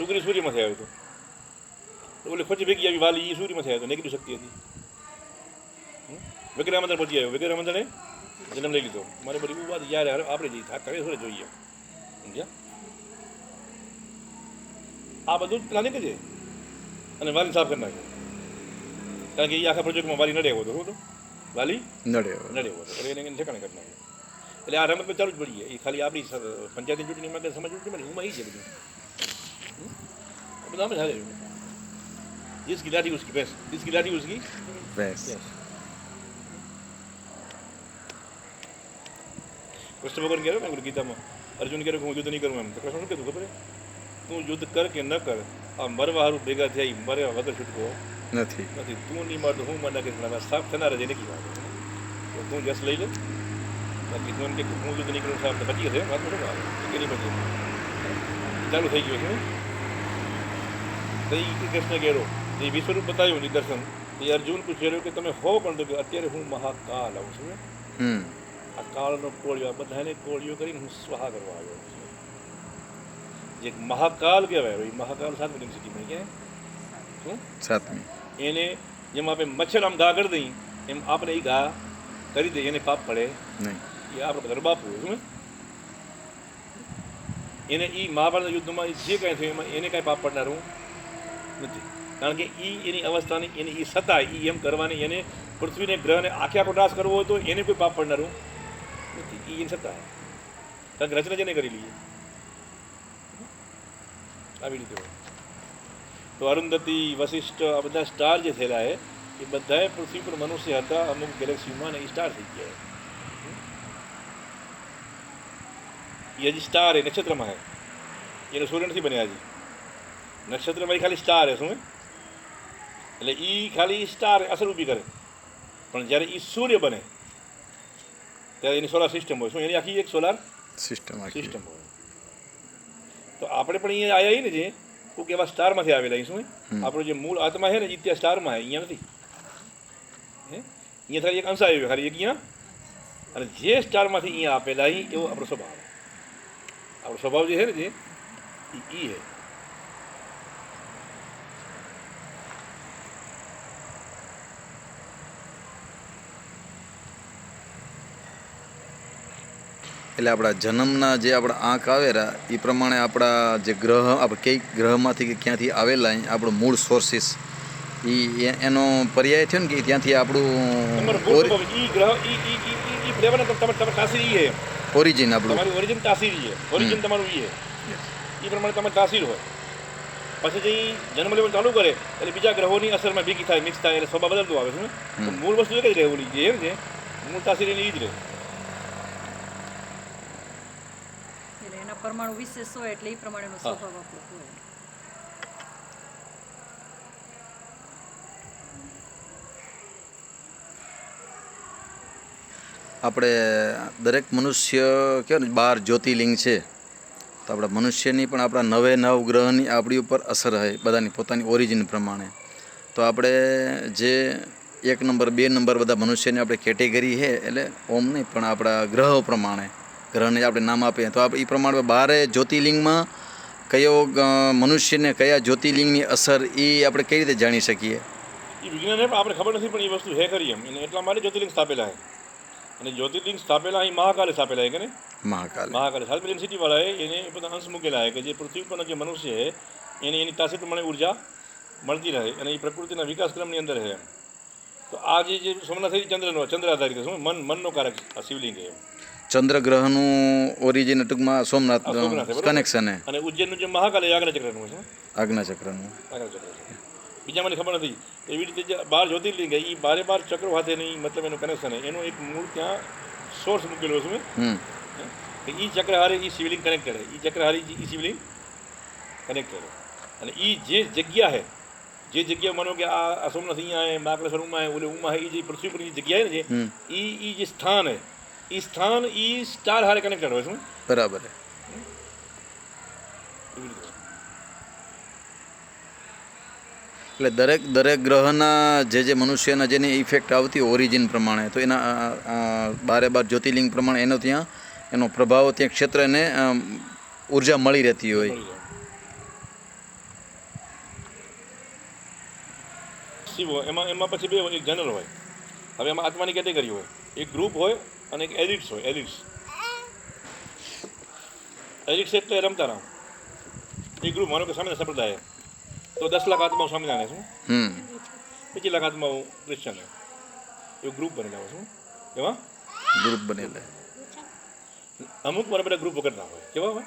સુગ્રી સૂર્યમાંથી આવ્યો હતો ઓલી ખોટી ભેગી આવી વાલી એ સૂર્યમાંથી આવ્યો હતો નેગેટિવ શક્તિ હતી. વગેરે આમંત્રણ પછી આવ્યો. વગેરે આમંત્રણે જન્મ લઈ લીધો. મારે બધી વાત યારે આપણે જઈએ થાક કરે થોડે જોઈએ. સમજ્યા? આ બધું પ્લાનિંગ જ અને વાલી સાફ કરી નાખ્યો. કારણ કે એ આખા પ્રોજેક્ટમાં વાલી નડે આવ્યો હતો શું વાલી નડે નડે હતો એટલે એને ઠેકાણે કરી નાખ્યો. એટલે આ રમત ચાલુ જ પડી એ ખાલી આપણી પંચાયતની ચૂંટણીમાં સમાજ ચૂંટણીમાં ઉમાં એ છે બધું? Dame la de Diz que lari uski pes. Diz que lari uski pes. Krishna ભગવાન કહે ને ગીતામાં અર્જુન કહે હું યુદ્ધ નહીં કરું એમ તો કૃષ્ણ શું કીધું ખબર તું યુદ્ધ કર કે ન કર આ મરવા હારું ભેગા થઈ મરે વગર છૂટકો નથી નથી તું નહીં મારતો હું મને કે સાફ થનાર જ નક્કી વાત તો તું જસ લઈ લે બાકી તું કે હું યુદ્ધ નહીં કરું સાફ બચી જશે વાત શું આવે ચાલુ થઈ ગયું છે તો એ કૃષ્ણ ગેરો એ વિશ્વરૂપ બતાવ્યું નિદર્શન એ અર્જુન પૂછ્યું કે તમે હો પણ કે અત્યારે હું મહાકાલ આવું છું આ કાળનો કોળિયો આ બધાને કોળિયો કરીને હું સ્વાહા કરવા આવ્યો છું. જે મહાકાલ કહેવાય એ મહાકાલ સાત યુનિવર્સિટીમાં કે શું? સાતમી. એને જેમ આપણે મચ્છર આમ ઘા કરી દઈ એમ આપણે એ ઘા કરી દઈએ એને પાપ પડે. નહીં. એ આપણે બધા બાપુ શું એને એ મહાભારત યુદ્ધમાં જે કાંઈ થયું એમાં એને કાંઈ પાપ પડનારું નથી. કારણ કે એ એની અવસ્થાની, એની એ સત્તા એ એમ કરવાની એને પૃથ્વીને, ગ્રહને આખે આખો નાશ કરવો હોય તો એને કોઈ પાપ પડનારું નથી. એ એની સત્તા કારણ કે રચના જેને કરી લઈએ. આવી રીતે તો અરુંધતી, વશિષ્ઠ, આ બધા સ્ટાર જે થયેલા છે એ બધાએ પૃથ્વી પર મનુષ્ય હતા, અમુક ગેલેક્સીમાં એ સ્ટાર થઈ ગયા એ હજી સ્ટાર એ નક્ષત્રમાં છે એનો સૂર્ય નથી બન્યા હજી. નક્ષત્રમાં એ ખાલી સ્ટાર હે શું એટલે એ ખાલી સ્ટાર અસર ઊભી કરે. પણ જ્યારે એ સૂર્ય બને ત્યારે એની સોલાર સિસ્ટમ હોય. શું એની આખી એક સોલાર સિસ્ટમ સિસ્ટમ હોય. તો આપણે પણ અહીંયા આવ્યા ને જે કોઈક એવા સ્ટારમાંથી આવેલા શું આપણો જે મૂળ આત્મા છે ને એ ત્યાં સ્ટારમાં છે અહીંયા નથી. હે? અહીંયા ખાલી એક અંશ આવ્યો ખાલી એક અહીંયા. અને જે સ્ટારમાંથી અહીંયા આપેલા એવો આપણો સ્વભાવ. આપણો સ્વભાવ જે છે ને જે એ છે એટલે આપણા જન્મના જે આપણા આંક આવેલા એ પ્રમાણે આપણા જે ગ્રહ આપણે કઈ ગ્રહમાંથી કે ક્યાંથી આવેલા આપણું મૂળ સોર્સિસ એ એનો પર્યાય થયો ને કે ત્યાંથી આપણું ઓરિજિન આપણું. ઓરિજિન તાસીર છે ઓરિજિન તમારું એ. એ પ્રમાણે તમે તાસીર હોય પછી જે જન્મ લેવલ ચાલુ કરે એટલે બીજા ગ્રહોની અસરમાં ભેગી થાય મિક્સ થાય એટલે સ્વભાવ બદલતો આવે છે મૂળ વસ્તુ કઈ જ રહે ઓલી જે છે મૂળ તાસીર એની એ જ રહે. એટલે એના પરમાણુ વિશેષ હોય એટલે એ પ્રમાણેનો સ્વભાવ આપણો હોય. આપણે દરેક મનુષ્ય કહેવાય ને બાર જ્યોતિર્લિંગ છે. તો આપણા મનુષ્યની પણ આપણા નવે નવ ગ્રહની આપણી ઉપર અસર હોય બધાની પોતાની ઓરિજિન પ્રમાણે. તો આપણે જે એક નંબર બે નંબર બધા મનુષ્યની આપણે કેટેગરી છે એટલે ઓમ નહીં પણ આપણા ગ્રહો પ્રમાણે. ગ્રહને આપણે નામ આપીએ. તો આપણે એ પ્રમાણે બારે જ્યોતિર્લિંગમાં કયો મનુષ્યને કયા જ્યોતિર્લિંગની અસર એ આપણે કઈ રીતે જાણી શકીએ? એ વિજ્ઞાનને પણ આપણે ખબર નથી પણ એ વસ્તુ હે કરી એમ. એને એટલા માટે જ્યોતિર્લિંગ સ્થાપેલા છે. અને જ્યોતિર્લિંગ સ્થાપેલા અહીં મહાકાલે સ્થાપેલા છે કે ને મહાકાલ. મહાકાલે. સાત યુનિવર્સિટીવાળાએ એને એ બધા અંશ મૂકેલા છે કે જે પૃથ્વી પરનો જે મનુષ્ય છે એને એની તાસીર પ્રમાણે ઊર્જા મળતી રહે અને એ પ્રકૃતિના વિકાસ ક્રમની અંદર છે તો આ જે જે સોમનાથ ચંદ્રનો ચંદ્ર આધારિત શું? મન મનનો કારક આ શિવલિંગ છે એમ. ચંદ્રગ્રહનું ઓરિજિન ટૂંકમાં સોમનાથ કનેક્શન હે અને ઉજ્જૈનનું જે મહાકાલ એ આગળ ચક્રનું છે આજ્ઞાચક્રનું ચક્રનું ચક્ર બીજા મને ખબર નથી એવી રીતે જે બાર જ્યોતિર્લિંગ એ બારે બાર ચક્રો સાથેની મતલબ એનું કનેક્શન એનું એક મૂળ ત્યાં સોર્સ મૂકેલો છે મેં. એ ચક્ર હારે એ શિવલિંગ કનેક્ટેડ એ ઈ ચક્ર હારે એ શિવલિંગ કનેક્ટેડ અને એ જે જગ્યા હે જે જગ્યા માનો કે આ સોમનાથ અહીંયા હે માકલેશ્વર ઉમા હે ઓલે ઉમા હે એ જે પૃથ્વી પરની જગ્યા હે ને જે એ જે સ્થાન હે એ સ્થાન એ સ્ટાર હારે કનેક્ટેડ હોય છે બરાબર. એટલે દરેક દરેક ગ્રહના જે જે મનુષ્યના જેની ઇફેક્ટ આવતી ઓરિજિન પ્રમાણે તો એના બારે બાર જ્યોતિર્લિંગ પ્રમાણે એનો ત્યાં એનો પ્રભાવ ત્યાં ક્ષેત્રને ઊર્જા મળી રહેતી હોય. એમાં એમાં પછી બે એક જનરલ હોય. હવે એમાં આત્માની કેટેગરી હોય. એક ગ્રુપ હોય અને એક એલિટ્સ હોય એલિટ્સ એલિટ્સ એટલે રમતા રામ એ ગ્રુપ માનો કે સામે સંપ્રદાય. તો દસ લાખ આત્માઓ સ્વામિનારાયણ શું છું. પચીસ લાખ આત્માઓ ક્રિશ્ચન એવું ગ્રુપ બનેલા છું. એમાં? ગ્રુપ બનેલા. અમુક મારા બધા ગ્રુપ વગરના હોય. કેવા હોય?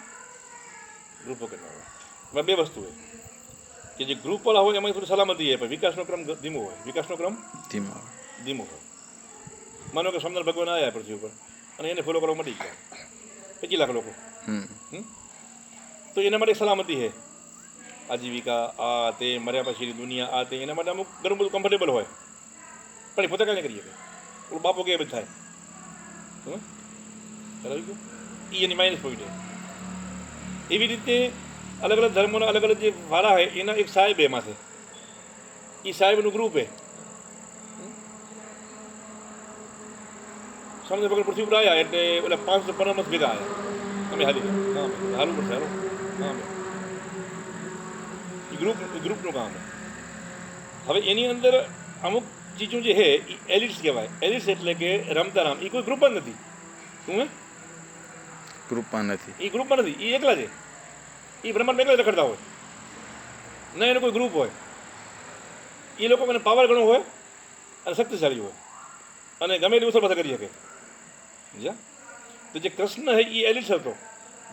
ગ્રુપ વગરના હોય. એમાં બે વસ્તુ હોય. કે જે ગ્રુપ વાળા હોય એમાં થોડી સલામતી હોય પણ વિકાસનો ક્રમ ધીમો હોય. વિકાસનો ક્રમ ધીમો ધીમો હોય. માનો કે સ્વામિનારાયણ ભગવાન આવ્યા પૃથ્વી ઉપર અને એને ફોલો કરવા મળી ગયા. પચીસ લાખ લોકો? તો એના માટે સલામતી છે. આજીવિકા આ તે મર્યા પછી દુનિયા આ તે એના માટે અમુક ઘણું બધું કમ્ફર્ટેબલ હોય. પણ એ પોતે કાંઈ કરી શકે. ઓલું બાપો કે બધું થાય? ખ્યાલ એ એની માઇનસ પોઈન્ટ છે. એવી રીતે અલગ અલગ ધર્મોના અલગ અલગ જે વાળા હોય એના એક સાહેબ એમાં છે. એ સાહેબનું ગ્રુપ છે. સ્વામી પગલ પૃથ્વી ઉપર આવ્યા એટલે એટલે પાંચસો પરમસ ભેગા આવ્યા અમે હાલી ગયા. હા હાલવું પડશે હાલો હા. એ ગ્રુપ ગ્રુપનું કામ હવે એની અંદર અમુક ચીજો જે છે એ એલિટ્સ કહેવાય. એલિટ્સ એટલે કે રમતા રામ એ કોઈ ગ્રુપ જ નથી. શું હે? ગ્રુપમાં નથી. એ ગ્રુપમાં નથી. એ એકલા છે. એ બ્રહ્માંડ એકલા રખડતા હોય. ના એનો કોઈ ગ્રુપ હોય. એ લોકો મને પાવર ઘણો હોય અને શક્તિશાળી હોય. અને ગમે એટલી ઉછળ પાછળ કરી શકે. સમજ્યા? તો જે કૃષ્ણ હે એ એલિસ હતો.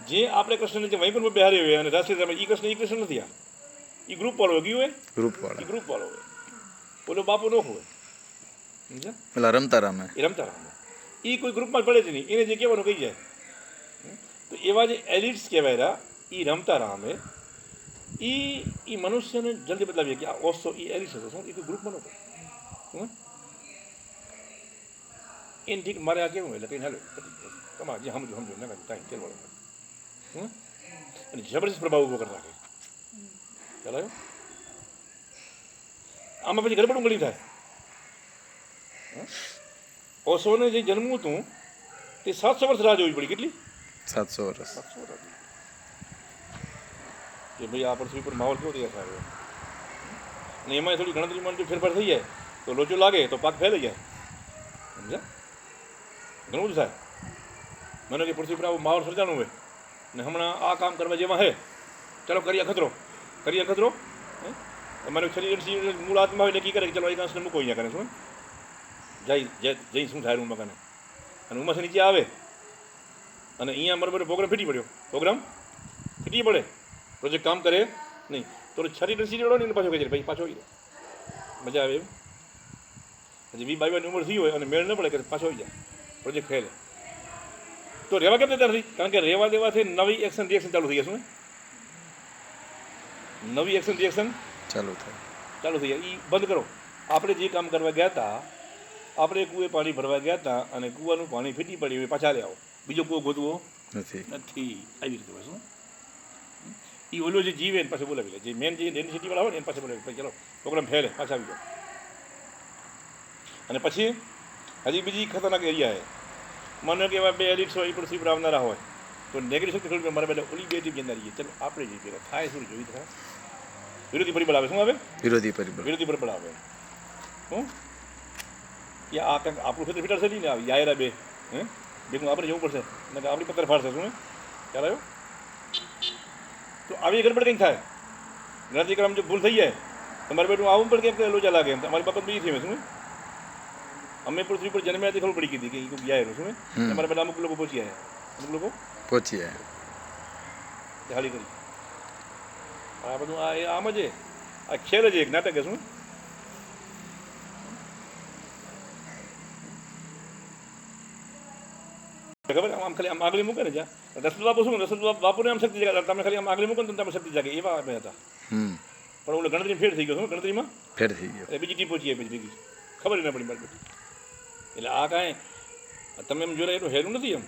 જે આપણે કૃષ્ણને જે વૈકુંઠમાં બિહારી હોય અને રાષ્ટ્રીય એ કૃષ્ણ એ કૃષ્ણ નથી આ એ ગ્રુપ વાળો હોય ગયું હોય એ ગ્રુપવાળા ગ્રુપ વાળો હોય. ઓલો બાપુ નો હોય. સમજ્યા? પેલા રમતા રામે. એ રમતા રામ. એ કોઈ ગ્રુપમાં પડે જ નહીં. એને જે કહેવાનું કહી જાય. તો એવા જે એલિટ્સ કહેવાય એ રમતા રામે. એ એ મનુષ્યને જલ્દી બદલાવીએ કે આ ઓસો એ એલિટ્સ હતો. એ કોઈ ગ્રુપમાં નહોતો હમ? એને ઠીક મારે આ કેવું એટલે કંઈ હાલો તમારે જે સમજો સમજો ના કાંઈ વાળો હમ? અને જબરજસ્ત પ્રભાવ ઊભો કરી નાખે. ખ્યાલ આમાં પછી ગરબડ ઉંગળી થાય. ઓશોને જે જન્મવું હતું તે સાતસો વર્ષ રાહ જોવી પડી. કેટલી? સાતસો વર્ષ. સાતસો વર્ષ કે ભાઈ આ પૃથ્વી પર માહોલ કેવો તૈયાર થાય? અને એમાં થોડી ગણતરીમાં જો ફેરફાર થઈ જાય તો લોચો લાગે તો પાક ફેલાઈ જાય. સમજ્યા? ઘણું બધું થાય. મને કે પૃથ્વી પર આવું માહોલ સર્જાનું હોય, ને હમણાં આ કામ કરવા જેમાં હે, ચાલો કરીએ ખતરો. કરીએ ખતરો, હે? અમારું શરીર મૂળ આત્મા હોય, નક્કી કરે કે ચલો એક અંશને મૂકો, અહીંયા કરે શું? જઈ જય જઈ શું થાય રૂમ મકાને અને ઉમસ નીચે આવે. અને અહીંયા મારો બધો પ્રોગ્રામ ફીટી પડ્યો. પ્રોગ્રામ ફીટી પડે. પ્રોજેક્ટ કામ કરે નહીં. તો શરીર સીરી વળો ને પાછો કહી દે ભાઈ પાછો જાય. મજા આવે એમ. હજી વી બાવીની ઉંમર થઈ હોય અને મેળ ન પડે, કે પાછો આવી જાય. પ્રોજેક્ટ ફેલ તો રહેવા કેમ નથી? કારણ કે રહેવા દેવાથી નવી એક્શન રિએક્શન ચાલુ થઈ જશે નવી એક્શન રિએક્શન ચાલુ થાય. ચાલુ થઈ જાય એ બંધ કરો. આપણે જે કામ કરવા ગયા હતા આપણે કૂએ પાણી ભરવા ગયા હતા અને કૂવાનું પાણી ફીટી પડ્યું પાછા લે આવો. બીજો કૂવો ગોતવો? નથી. નથી. આવી રીતે હોય શું એ ઓલો જે જીવે એને પાસે બોલાવી લે. જે મેન જે યુનિવર્સિટી વાળા હોય ને એને પાસે બોલાવી ચલો પ્રોગ્રામ ફેલે પાછા આવી જાઓ. અને પછી હજી બીજી ખતરનાક એરિયા છે. માનો કે એવા બે એલિટ્સ હોય એ પૃથ્વી પર આવનારા હોય. તો નેગેટિવ શક્તિ થોડી મારા બધા ઓલી બે ટીમ જતા રહીએ. ચલો આપણે જઈએ પહેલાં થાય શું જોઈ થાય વિરોધી પરિબળ આવે શું આવે? વિરોધી પરિબળ. વિરોધી પરિબળ આવે. હું કે આ કંઈક આપણું ક્ષેત્ર ફિટર છે ને આવી યાયરા બે. હે ભેગું આપણે જવું પડશે. અને આપણી પત્તર ફાડશે શું ખ્યાલ આવ્યો? તો આવી ગડબડ કંઈક થાય. ગણતરી કરવામાં જો ભૂલ થઈ જાય તમારે બેટું આવું પણ કંઈક લોચા લાગે. તમારી બાબત બીજી થઈ શું અમે પૃથ્વી પર જન્મ્યા તે ખબર પડી ગઈ હતી કે યાયરો શું તમારા બધા અમુક લોકો પહોંચી આવ્યા અમુક લોકો? પહોંચી આવ્યા હાલી કરી. આ બધું આ આમ જ આ ખેલ જ એક નાટક શું? ખબર આમ ખાલી આમ આગળ મૂકે ને જ્યાં રસદ બાપુ શું? રસદ બાપુને આમ શક્તિ જાગે. તમે ખાલી આમ આગળ મૂકો ને તમે શક્તિ જાગે. એવા અમે હતા. પણ ઓલો ગણતરી ફેર થઈ ગયો શું? ગણતરીમાં? ફેર થઈ ગયો. બીજી પહોંચી આવી બીજી ખબર ના પડી મારી એટલે આ કાંઈ તમે એમ જોડે એટલું હેરું નથી એમ?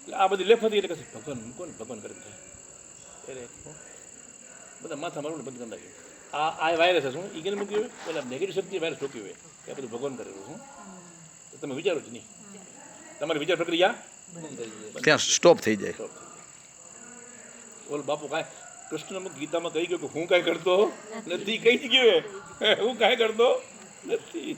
એટલે આ બધી લેફ હતી એટલે કશે ભગવાન મૂકો ને ભગવાન કરી થાય. એટલે બધા માથા મારું બંધ કરી નાખ્યું. આ આ વાયરસ શું એ કેને મૂક્યું હોય પેલા નેગેટિવ શક્તિ વાયરસ ઠોક્યું હોય. કે બધું ભગવાન કરેલું શું તમે વિચારો જ નહીં. તમારી વિચાર પ્રક્રિયા? ત્યાં સ્ટોપ થઈ જાય. ઓલો બાપુ કાંઈ કૃષ્ણ ગીતામાં કહી ગયો કે હું કાંઈ કરતો નથી. કહી ગયો હું કાંઈ કરતો નથી.